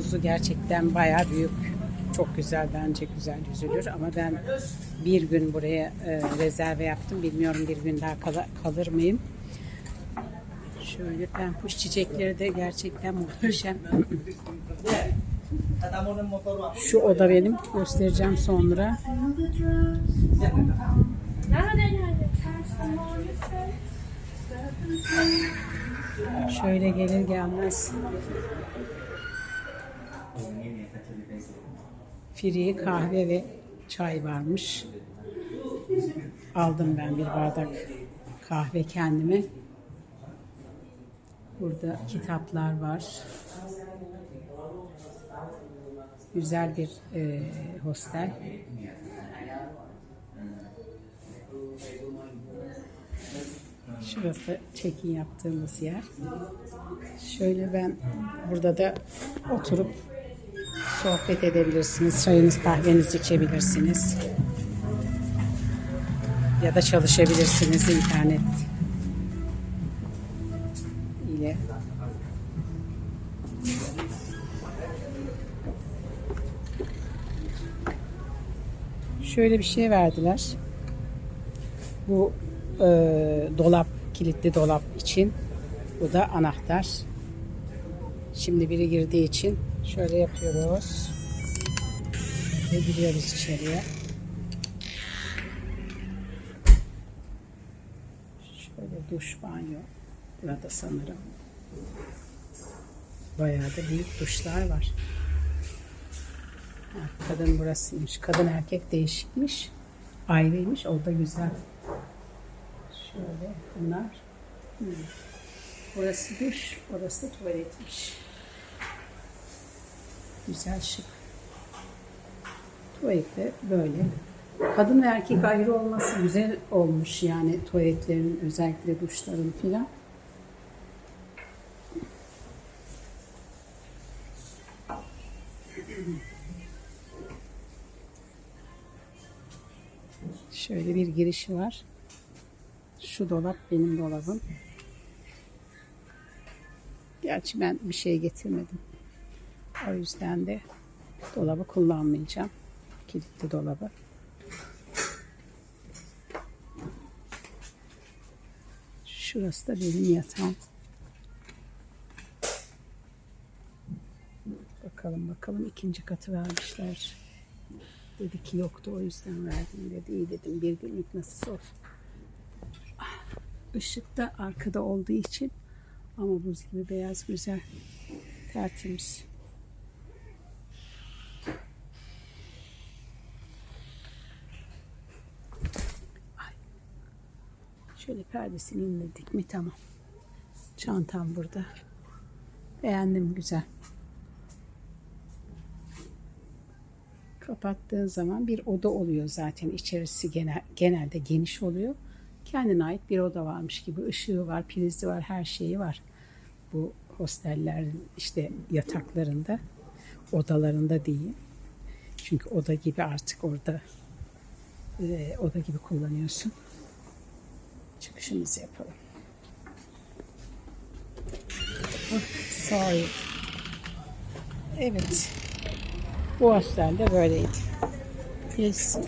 Havuzu gerçekten bayağı büyük. Çok güzel bence güzel yüzülür ama ben bir gün buraya e, rezerve yaptım. Bilmiyorum bir gün daha kala- kalır mıyım. Şöyle pempuş çiçekleri de gerçekten muhteşem. Şu oda benim. Göstereceğim sonra. Şöyle gelir gelmez. Free kahve ve çay varmış. Aldım ben bir bardak kahve kendime. Burada kitaplar var. Güzel bir e, hostel. Şurası check-in yaptığımız yer. Şöyle ben burada da oturup sohbet edebilirsiniz. Çayınız kahvenizi içebilirsiniz. Ya da çalışabilirsiniz internet ile. Şöyle bir şey verdiler. Bu e, dolap, kilitli dolap için. Bu da anahtar. Şimdi biri girdiği için şöyle yapıyoruz. Ve giriyoruz içeriye. Şöyle duş banyo. Burada sanırım. Bayağı da büyük duşlar var. Kadın burasıymış. Kadın erkek değişikmiş. Ayrıymış. O da güzel. Şöyle bunlar. Hmm. Burası duş, orası da tuvaletmiş. Güzel şık. Tuvalet de böyle. Kadın ve erkek ayrı olması güzel olmuş yani tuvaletlerin özellikle duşların filan. Şöyle bir girişi var. Şu dolap benim dolabım. Gerçi ben bir şey getirmedim. O yüzden de dolabı kullanmayacağım. Kilitli dolabı. Şurası da benim yatağım. Bakalım bakalım ikinci katı vermişler. Dedi ki yoktu o yüzden verdim dedi. İyi dedim bir günlük nasıl olsun. Işık da arkada olduğu için ama buz gibi beyaz güzel tertemiz. Şöyle perdesini indirdik mi tamam. Çantam burada. Beğendim güzel. Kapattığın zaman bir oda oluyor zaten. İçerisi genel, genelde geniş oluyor. Kendine ait bir oda varmış gibi. ışığı var, prizi var, her şeyi var. Bu hostellerin işte yataklarında, odalarında değil. Çünkü oda gibi artık orada e, oda gibi kullanıyorsun. Çıkışımızı yapalım. Oh, sorry. Evet. Bu hostel de böyleydi. Yes.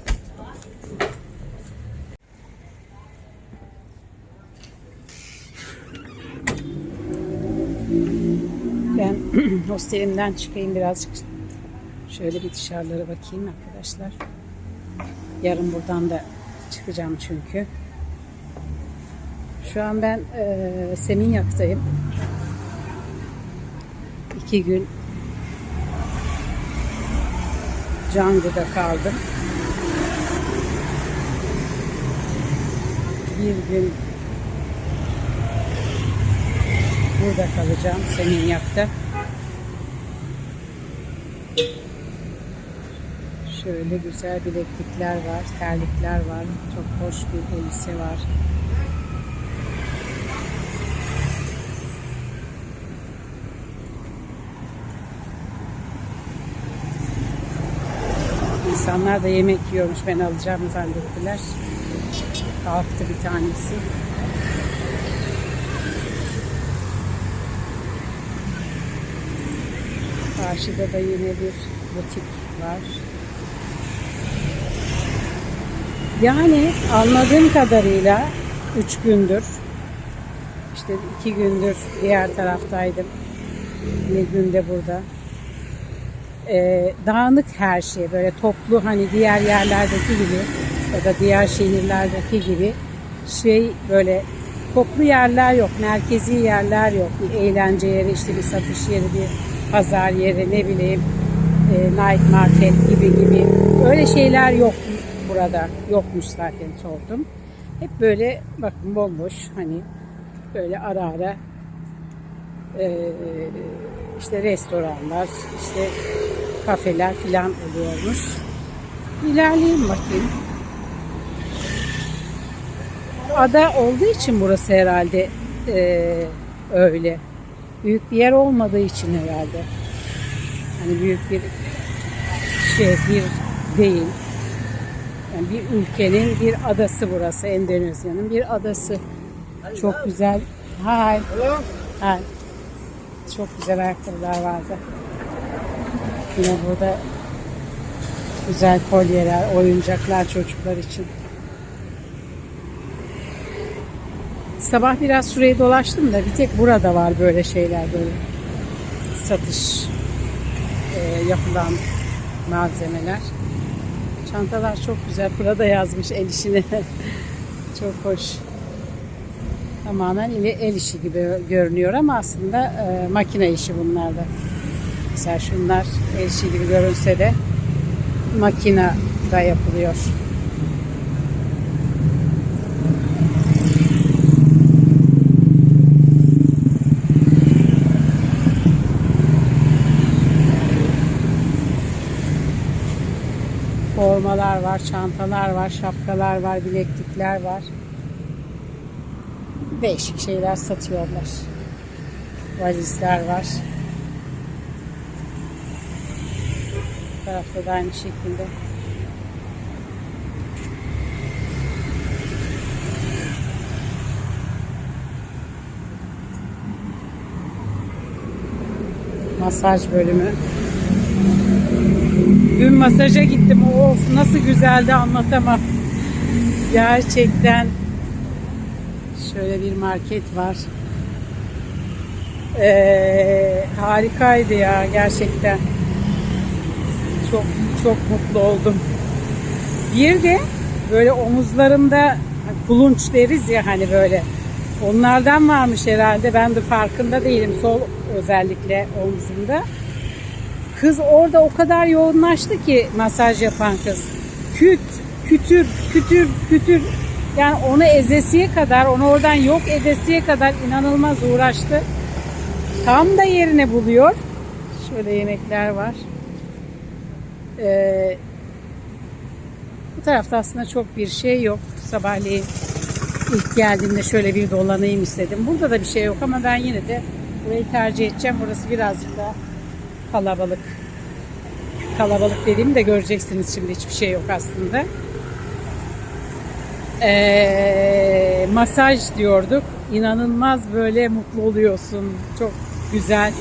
Ben hostelimden çıkayım birazcık. Şöyle bir dışarılara bakayım arkadaşlar. Yarın buradan da çıkacağım çünkü. Şu an ben e, Seminyak'tayım. İki gün Cangı'da kaldım. Bir gün burada kalacağım Seminyak'ta. Şöyle güzel bileklikler var, terlikler var. Çok hoş bir elbise var. İnsanlar da yemek yiyormuş. Ben alacağımı zannettiler. Kalktı bir tanesi. Karşıda da yine bir butik var. Yani anladığım kadarıyla üç gündür işte iki gündür diğer taraftaydım. Bir günde burada. Ee, dağınık her şey böyle toplu hani diğer yerlerdeki gibi ya da diğer şehirlerdeki gibi şey böyle toplu yerler yok, merkezi yerler yok. Bir eğlence yeri, işte bir satış yeri, bir pazar yeri, ne bileyim e, night market gibi gibi. Öyle şeyler yok burada. Yokmuş zaten sordum. Hep böyle bakın bomboş hani böyle ara ara e, işte restoranlar, işte kafeler filan oluyormuş. İlerleyeyim bakayım. Ada olduğu için burası herhalde e, öyle. Büyük bir yer olmadığı için herhalde. Hani büyük bir şehir değil. Yani bir ülkenin bir adası burası. Endonezya'nın bir adası. Çok güzel. Hay. Hay. Çok güzel ayakkabılar vardı. Yine burada güzel kolyeler, oyuncaklar çocuklar için. Sabah biraz şurayı dolaştım da bir tek burada var böyle şeyler böyle satış e, yapılan malzemeler. Çantalar çok güzel. Burada yazmış el işini. çok hoş. Tamamen el, işi gibi görünüyor ama aslında e, makine işi bunlar da. Mesela şunlar el işi gibi görünse de makina da yapılıyor. Formalar var, çantalar var, şapkalar var, bileklikler var. Değişik şeyler satıyorlar. Valizler var. Bu tarafta da aynı şekilde. Masaj bölümü. Dün masaja gittim. Of nasıl güzeldi anlatamam. Gerçekten şöyle bir market var. Ee, harikaydı ya gerçekten. Çok çok mutlu oldum. Bir de böyle omuzlarımda kulunç deriz ya hani böyle. Onlardan varmış herhalde. Ben de farkında değilim. Sol özellikle omzumda. Kız orada o kadar yoğunlaştı ki masaj yapan kız. Küt, kütür, kütür, kütür. Yani onu ezesiye kadar, onu oradan yok edesiye kadar inanılmaz uğraştı. Tam da yerine buluyor. Şöyle yemekler var. Ee, bu tarafta aslında çok bir şey yok. Sabahleyin ilk geldiğimde şöyle bir dolanayım istedim. Burada da bir şey yok ama ben yine de burayı tercih edeceğim. Burası birazcık daha kalabalık. Kalabalık dediğimi de göreceksiniz şimdi hiçbir şey yok aslında. Ee, masaj diyorduk. İnanılmaz böyle mutlu oluyorsun. Çok güzel.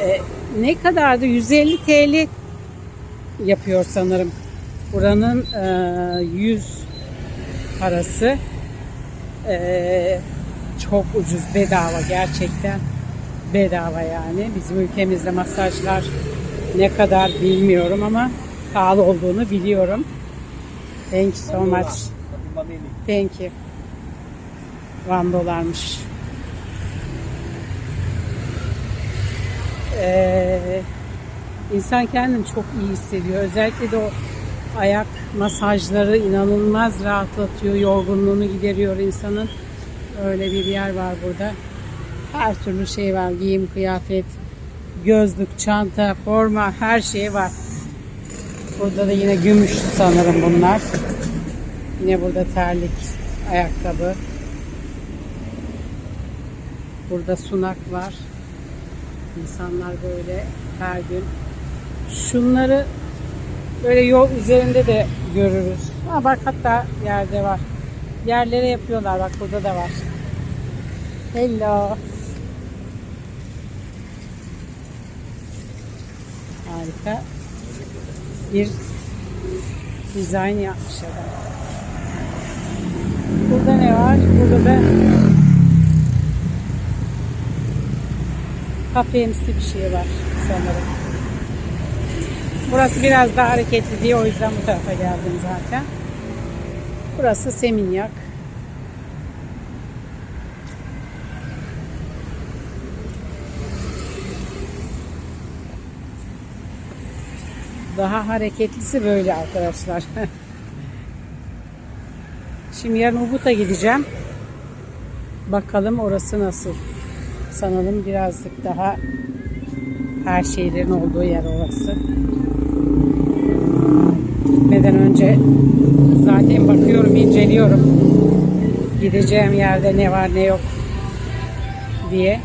Ee, ne kadardı? 150 TL yapıyor sanırım. Buranın e, 100 parası. Ee, çok ucuz bedava gerçekten bedava yani. Bizim ülkemizde masajlar ne kadar bilmiyorum ama pahalı olduğunu biliyorum. Thank you so much. Thank you. One dolarmış. Ee, insan kendini çok iyi hissediyor. Özellikle de o ayak masajları inanılmaz rahatlatıyor. Yorgunluğunu gideriyor insanın. Öyle bir yer var burada. Her türlü şey var. Giyim, kıyafet, gözlük, çanta, forma her şey var. Burada da yine gümüş sanırım bunlar. Yine burada terlik, ayakkabı. Burada sunak var. İnsanlar böyle her gün. Şunları böyle yol üzerinde de görürüz. Ha bak hatta yerde var. Yerlere yapıyorlar bak burada da var. Hello. Harika bir dizayn yapmış adam. Burada ne var? Burada da kafemsi bir şey var sanırım. Burası biraz daha hareketli diye o yüzden bu tarafa geldim zaten. Burası Seminyak. Daha hareketlisi böyle arkadaşlar. Şimdi yarın Ubud'a gideceğim. Bakalım orası nasıl. Sanırım birazcık daha her şeylerin olduğu yer orası. Gitmeden önce zaten bakıyorum, inceliyorum. Gideceğim yerde ne var ne yok diye.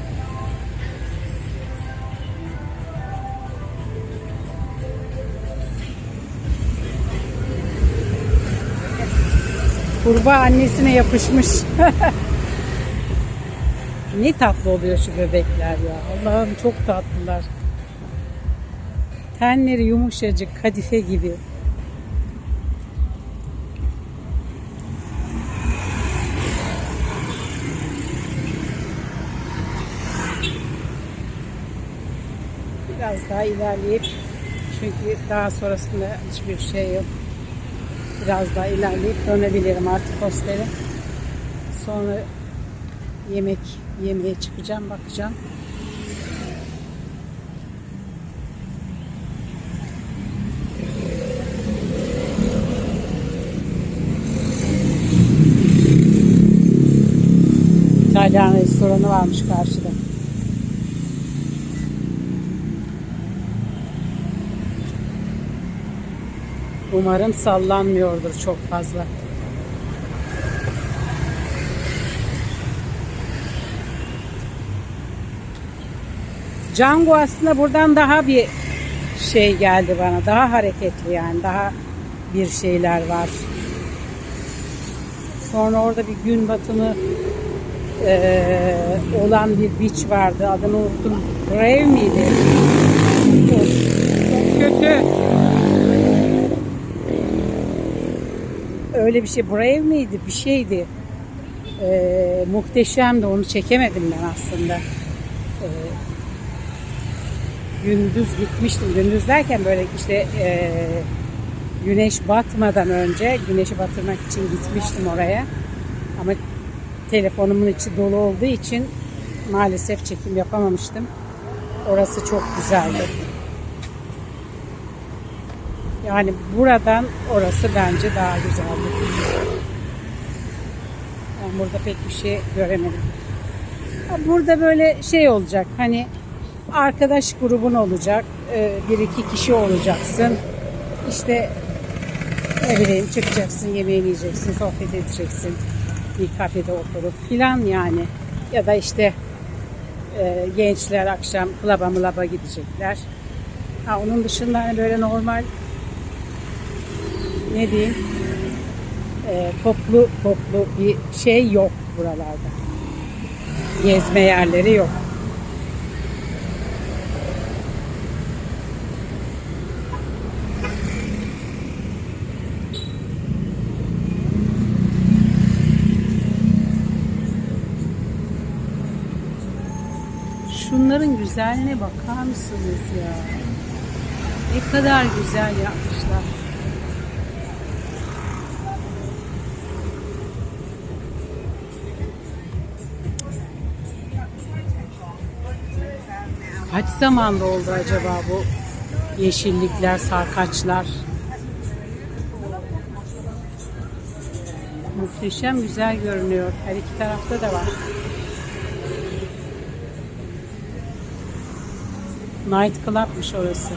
Kurbağa annesine yapışmış. ne tatlı oluyor şu bebekler ya. Allah'ım çok tatlılar. Tenleri yumuşacık, kadife gibi. Biraz daha ilerleyip çünkü daha sonrasında hiçbir şey yok. Biraz daha ilerleyip dönebilirim artık hostele. Sonra yemek yemeye çıkacağım, bakacağım. İtalyan restoranı varmış karşıda. Umarım sallanmıyordur çok fazla. Django aslında buradan daha bir şey geldi bana. Daha hareketli yani. Daha bir şeyler var. Sonra orada bir gün batımı eee, olan bir beach vardı. Adını unuttum. Brave miydi? Çok kötü. Öyle bir şey. Brave miydi? Bir şeydi. Eee muhteşemdi. Onu çekemedim ben aslında. Eee, gündüz gitmiştim. Gündüz derken böyle işte eee, güneş batmadan önce güneşi batırmak için gitmiştim oraya. Ama telefonumun içi dolu olduğu için maalesef çekim yapamamıştım. Orası çok güzeldi. Yani buradan orası bence daha güzeldi. Ben burada pek bir şey göremedim. Burada böyle şey olacak hani arkadaş grubun olacak. e, Bir iki kişi olacaksın. İşte ne bileyim çıkacaksın, yemeğini yiyeceksin, sohbet edeceksin. Bir kafede oturup filan yani. Ya da işte e, gençler akşam klaba mılaba gidecekler. Ha, onun dışında hani böyle normal ne diyeyim e, toplu toplu bir şey yok buralarda. Gezme yerleri yok. Şunların güzelliğine bakar mısınız ya? Ne kadar güzel yapmışlar. Kaç zamanda oldu acaba bu yeşillikler, sarkaçlar? Muhteşem güzel görünüyor. Her iki tarafta da var. Night Club'mış orası.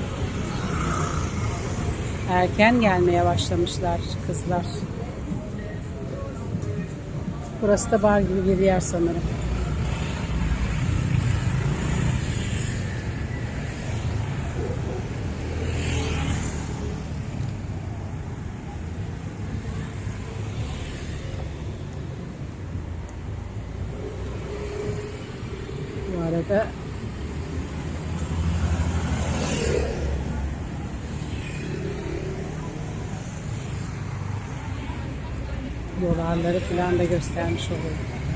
Erken gelmeye başlamışlar kızlar. Burası da bar gibi bir yer sanırım. Bu arada dolarları falan da göstermiş oluyor.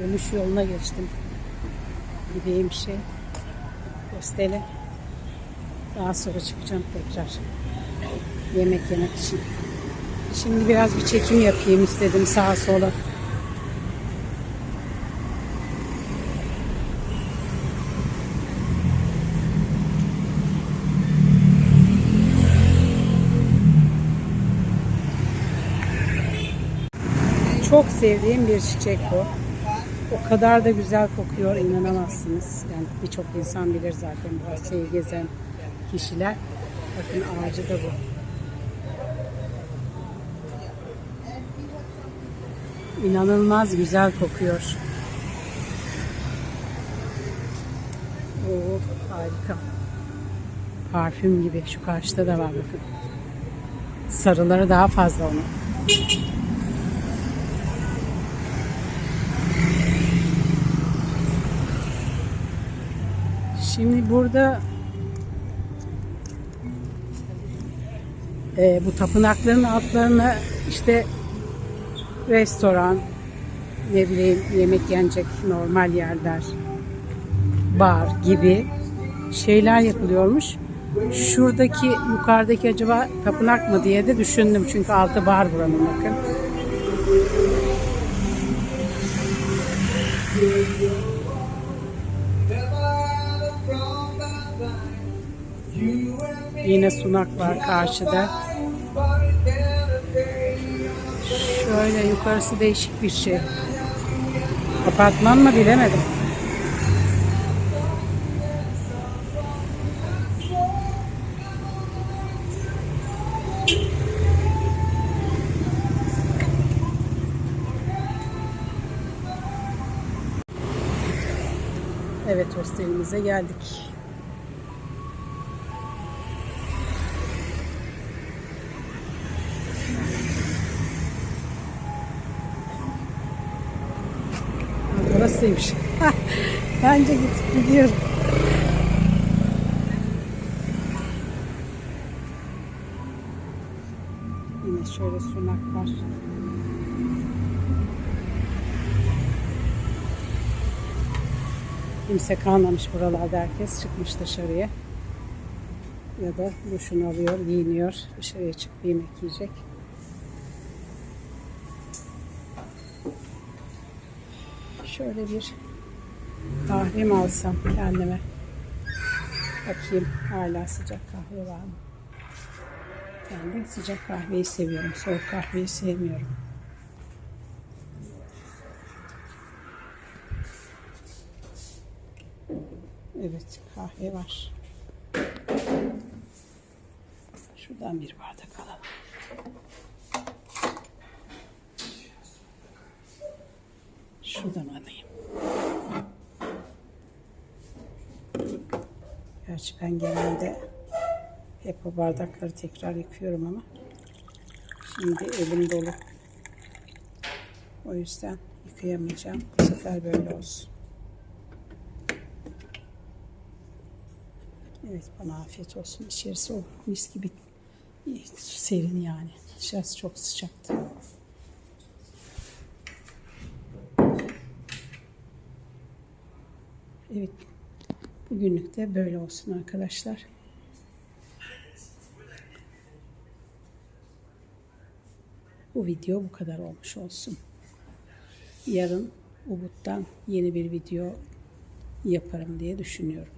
Dönüş yoluna geçtim. Gideyim şey. Hostele. Daha sonra çıkacağım tekrar. Yemek yemek için. Şimdi biraz bir çekim yapayım istedim sağa sola. Çok sevdiğim bir çiçek bu. O kadar da güzel kokuyor inanamazsınız. Yani birçok insan bilir zaten bu Asya'yı gezen kişiler. Bakın ağacı da bu. İnanılmaz güzel kokuyor. Oo, harika. Parfüm gibi. Şu karşıda da var bakın. Sarıları daha fazla onun. Şimdi burada e, bu tapınakların altlarına işte restoran, ne bileyim yemek yenecek normal yerler, bar gibi şeyler yapılıyormuş. Şuradaki yukarıdaki acaba tapınak mı diye de düşündüm çünkü altı bar buranın bakın. Yine sunak var karşıda. Şöyle yukarısı değişik bir şey. Apartman mı bilemedim. Evet hostelimize geldik. Ha, Burasıymış. Bence gidip gidiyorum. Yine şöyle sunak var. Kimse kalmamış buralarda. Herkes çıkmış dışarıya. Ya da duşunu alıyor, giyiniyor. Dışarıya çıkıp yemek yiyecek. Şöyle bir kahve mi alsam kendime? Bakayım hala sıcak kahve var mı? Ben de sıcak kahveyi seviyorum. Soğuk kahveyi sevmiyorum. Evet kahve var. Şuradan bir bardak alalım. Şuradan alayım. Gerçi ben genelde hep o bardakları tekrar yıkıyorum ama şimdi elim dolu. O yüzden yıkayamayacağım. Bu sefer böyle olsun. Evet bana afiyet olsun. İçerisi o mis gibi serin yani. Dışarısı çok sıcaktı. Evet. Bugünlük de böyle olsun arkadaşlar. Bu video bu kadar olmuş olsun. Yarın Ubud'dan yeni bir video yaparım diye düşünüyorum.